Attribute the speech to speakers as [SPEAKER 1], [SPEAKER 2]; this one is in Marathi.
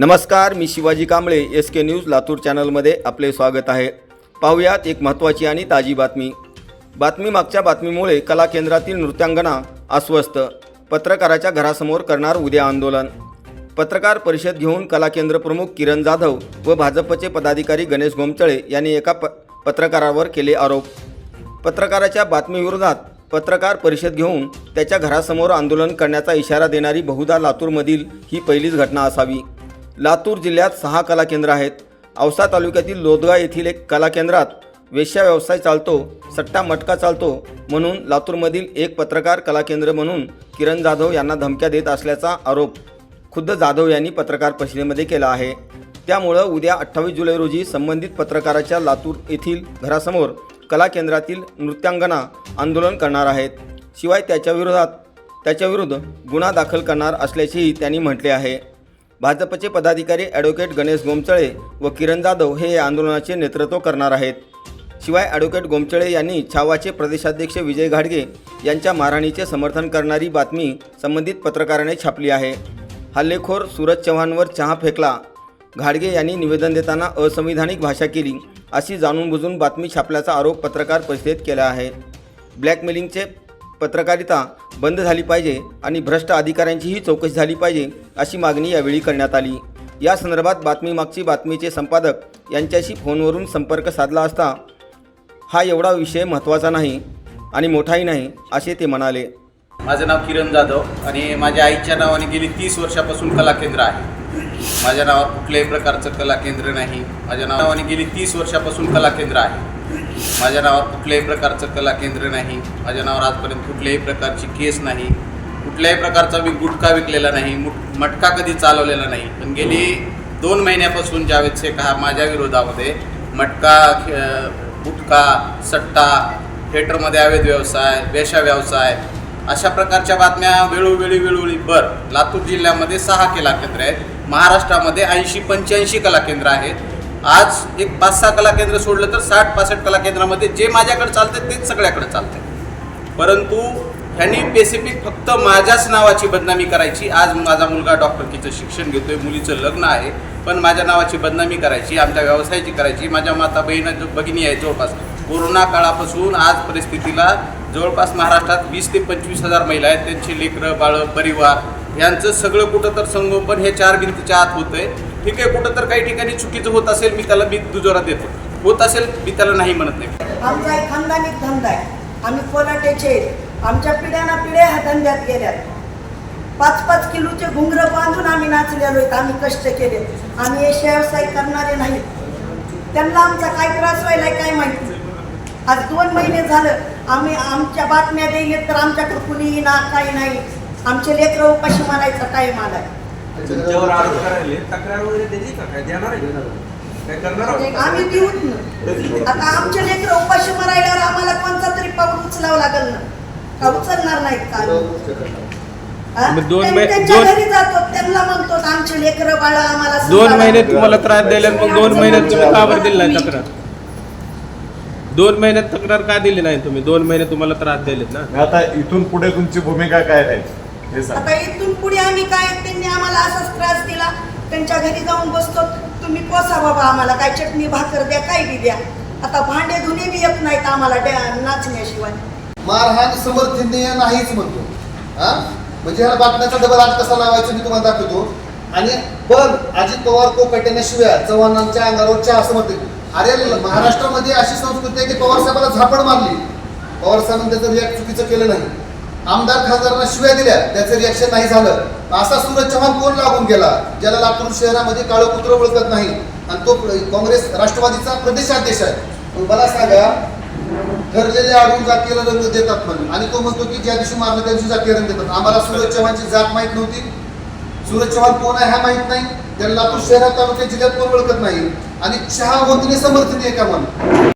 [SPEAKER 1] नमस्कार मी Shivaji Kamble S K news Latur चॅनलमध्ये आपले स्वागत आहे. पाहुयात एक महत्त्वाची आणि ताजी बातमी. बातमी मागच्या बातमीमुळे कला केंद्रातील नृत्यांगना अस्वस्थ. पत्रकाराच्या घरासमोर करणार उद्या आंदोलन. पत्रकार परिषद घेऊन कला केंद्र प्रमुख किरण जाधव व भाजपचे पदाधिकारी गणेश गोमचळे यांनी एका प पत्रकारावर केले आरोप. पत्रकाराच्या बातमीविरोधात पत्रकार परिषद घेऊन त्याच्या घरासमोर आंदोलन करण्याचा इशारा देणारी बहुधा लातूरमधील ही पहिलीच घटना असावी. लातूर जिल्ह्यात सहा कला केंद्र आहेत. औसा तालुक्यातील लोदगा येथील एक कला केंद्रात वेश्या व्यवसाय चालतो सट्टा मटका चालतो म्हणून लातूरमधील एक पत्रकार कला केंद्र म्हणून किरण जाधव यांना धमक्या देत असल्याचा आरोप खुद्द जाधव यांनी पत्रकार परिषदेमध्ये केला आहे. त्यामुळं उद्या अठ्ठावीस जुलै रोजी संबंधित पत्रकाराच्या लातूर येथील घरासमोर कला केंद्रातील नृत्यांगना आंदोलन करणार आहेत. शिवाय त्याच्याविरोधात त्याच्याविरुद्ध गुन्हा दाखल करणार असल्याचेही त्यांनी म्हटले आहे. भाजपचे पदाधिकारी ॲडव्होकेट गणेश गोमचळे व किरण जाधव हे या आंदोलनाचे नेतृत्व करणार आहेत. शिवाय ॲडव्होकेट गोमचळे यांनी छावाचे प्रदेशाध्यक्ष विजय घाडगे यांच्या मारहाणीचे समर्थन करणारी बातमी संबंधित पत्रकाराने छापली आहे. हल्लेखोर सूरज चव्हाणवर चहा फेकला. घाडगे यांनी निवेदन देताना असंविधानिक भाषा केली अशी जाणून बुजून बातमी छापल्याचा आरोप पत्रकार परिषदेत केला आहे. ब्लॅकमेलिंगचे पत्रकारिता बंद झाली पाहिजे आणि भ्रष्ट अधिकाऱ्यांचीही चौकशी झाली पाहिजे अशी मागणी यावेळी करण्यात आली. या संदर्भात बातमीमागची बातमीचे संपादक यांच्याशी फोनवरून संपर्क साधला असता हा एवढा विषय महत्त्वाचा नाही आणि मोठाही नाही असे ते म्हणाले.
[SPEAKER 2] माझं नाव किरण जाधव आणि माझ्या आईच्या नावाने गेली तीस वर्षापासून कला केंद्र आहे. माझ्या नावावर कुठल्याही प्रकारचं कला केंद्र नाही. माझ्या नावाने गेली तीस वर्षापासून कला केंद्र आहे. माझ्या नावावर कुठल्याही प्रकारचं कला केंद्र नाही. माझ्या नावावर आजपर्यंत कुठल्याही प्रकारची केस नाही. कुठल्याही प्रकारचा मी गुटखा विकलेला नाही. मुट मटका कधी चालवलेला नाही. पण गेली दोन महिन्यापासून जावेद शेख हा माझ्या विरोधामध्ये मटका खे- गुटखा सट्टा थिएटरमध्ये अवैध व्यवसाय वेशा व्यवसाय अशा प्रकारच्या बातम्या वेळोवेळी वेळोवेळी भर लातूर जिल्ह्यामध्ये सहा कला केंद्र आहेत. महाराष्ट्रामध्ये ऐंशी पंच्याऐंशी कला केंद्र आहेत. आज एक पाच सहा कला केंद्र सोडलं तर साठ पासष्ट कला केंद्रामध्ये जे माझ्याकडे चालतं तेच सगळ्याकडे चालतं परंतु ह्यांनी स्पेसिफिक फक्त माझ्याच नावाची बदनामी करायची. आज माझा मुलगा डॉक्टरकीचं शिक्षण घेतोय मुलीचं लग्न आहे पण माझ्या नावाची बदनामी करायची आमच्या व्यवसायाची करायची माझ्या माता बहिण भगिनी आहे जवळपास. कोरोना काळापासून आज परिस्थितीला जवळपास महाराष्ट्रात वीस ते पंचवीस हजार महिला आहेत. त्यांची लेकरं बाळं परिवार यांचं सगळं कुठं तर संगोपन हे चार भिंतीच्या आत होतंय. ठीक आहे कुठं तर काही ठिकाणी चुकीचं होत असेल मी त्याला मी दुजोरा देतो. होत असेल मी त्याला नाही म्हणत नाही.
[SPEAKER 3] आमचा एक खानदानिक धंदा आहे. आम्ही कोलाट्याचे आमच्या पिढ्याना पिढ्या ह्या धंद्यात गेल्यात. पाच पाच किलोचे घुंगरं बांधून आम्ही नाचलेलो आहेत. आम्ही कष्ट केले. आम्ही हे व्यवसाय करणारे नाहीत. त्यांना आमचा काय त्रास व्हायला काय माहिती? आज दोन महिने झालं. आम्ही आमच्या बातम्या दिले तर आमच्याकडे कुणी ना काही नाही. आमचे लेकरं उपाशी मारायचा टाईम आलाय.
[SPEAKER 4] तुमच्यावर आरोप करायले तक्रार वगैरे द्यायची का? काय देणार आहे? काय करणार आहोत?
[SPEAKER 3] आम्ही ना. आता आमचे लेकर उपाशी मारायल्यावर आम्हाला कोणता तरी पाऊल उचलावं लागेल ना? का उचलणार नाहीत का? हा?
[SPEAKER 5] मग दोन
[SPEAKER 3] त्यां-
[SPEAKER 5] मै-
[SPEAKER 3] त्यांच्या
[SPEAKER 5] दोन-
[SPEAKER 3] घरी जातो. त्यांना म्हणतो आमचे लेकर बाळ आम्हाला
[SPEAKER 5] दोन
[SPEAKER 3] सांभाळा.
[SPEAKER 5] महिने तुम्हाला त्रास दिला मग दोन महिन्यात तुम्ही का बरं दिली नाही तक्रार? दोन महिन्यात तक्रार का दिली नाही तुम्ही? दोन महिने तुम्हाला त्रास दिलेत ना?
[SPEAKER 6] आता इथून पुढे तुमची भूमिका काय राहील? हे सांग.
[SPEAKER 3] आता इथून पुढे आम्ही काय? त्यांनी आम्हाला असाच त्रास दिला. त्यांच्या घरी जाऊन बसतो. तुम्ही पोसा बाबा आम्हाला. काय चटणी भाकर द्या काय बी द्या. आता भांडे धुणे बी येत नाहीत आम्हाला डॅ- नाचण्याशिवाय.
[SPEAKER 7] मारहाण समर्थनीय नाहीच म्हणतो. हा? म्हणजे ह्या बातम्याचा डबल आठ कसा लावायचा मी तुम्हाला दाखवतो. आणि पण अजित पवार कोकट्याने शिव्या चव्हाणांच्या अंगावर चहा समर्थन अरे महाराष्ट्रामध्ये अशी संस्कृती आहे की पवार साहेबाला झापड मारली. पवार साहेबांनी त्याचं रिॲक्ट चुकीचं केलं नाही. आमदार खासदारांना शिव्या दिल्या. त्याचं रिॲक्शन नाही झालं. असा सूरज चव्हाण कोण लागून गेला? ज्याला लातूर शहरामध्ये काळं कुत्र ओळखत नाही. आणि तो काँग्रेस राष्ट्रवादीचा प्रदेशाध्यक्ष आहे. मला सांगा ठरलेले आढळून जातीला रंग देतात म्हणून. आणि तो म्हणतो की ज्या दिवशी मारलं त्या दिवशी जातीय रंग देतात. आम्हाला सूरज चव्हाणची जात माहीत नव्हती. सूरज चव्हाण कोण आहे हा माहीत नाही. त्याला लातूर शहरात तालुक्यात जिल्ह्यात कोण ओळखत नाही? आणि चहा वंदने समर्थनीय का म्हणून?